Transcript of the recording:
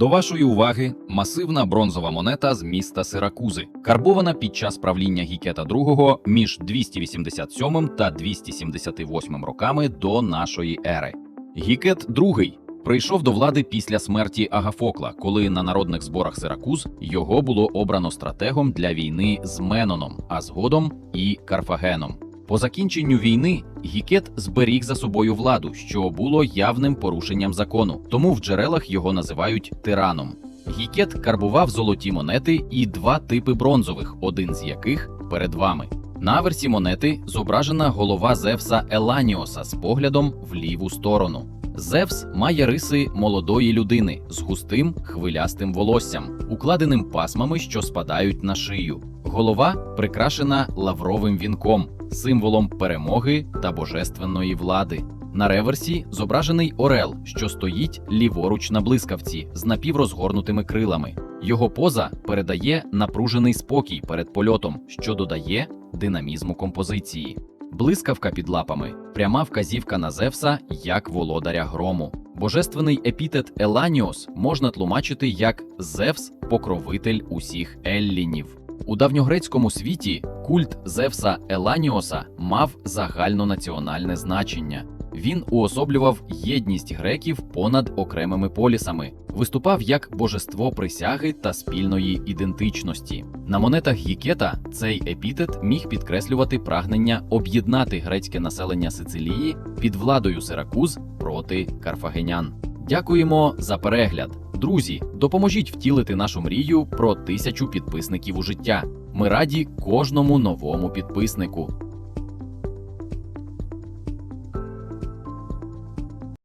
До вашої уваги масивна бронзова монета з міста Сиракузи, карбована під час правління Гікета II між 287 та 278 роками до нашої ери. Гікет II прийшов до влади після смерті Агафокла, коли на народних зборах Сиракуз його було обрано стратегом для війни з Меноном, а згодом і Карфагеном. По закінченню війни Гікет зберіг за собою владу, що було явним порушенням закону, тому в джерелах його називають тираном. Гікет карбував золоті монети і два типи бронзових, один з яких перед вами. На аверсі монети зображена голова Зевса Еланіоса з поглядом в ліву сторону. Зевс має риси молодої людини з густим хвилястим волоссям, укладеним пасмами, що спадають на шию. Голова прикрашена лавровим вінком, символом перемоги та божественної влади. На реверсі зображений орел, що стоїть ліворуч на блискавці з напіврозгорнутими крилами. Його поза передає напружений спокій перед польотом, що додає динамізму композиції. Блискавка під лапами, пряма вказівка на Зевса як володаря грому. Божественний епітет Еланіос можна тлумачити як Зевс, покровитель усіх еллінів. У давньогрецькому світі культ Зевса Еланіоса мав загальнонаціональне значення. Він уособлював єдність греків понад окремими полісами, виступав як божество присяги та спільної ідентичності. На монетах Гікета цей епітет міг підкреслювати прагнення об'єднати грецьке населення Сицилії під владою Сиракуз проти карфагенян. Дякуємо за перегляд. Друзі, допоможіть втілити нашу мрію про тисячу підписників у життя. Ми раді кожному новому підписнику.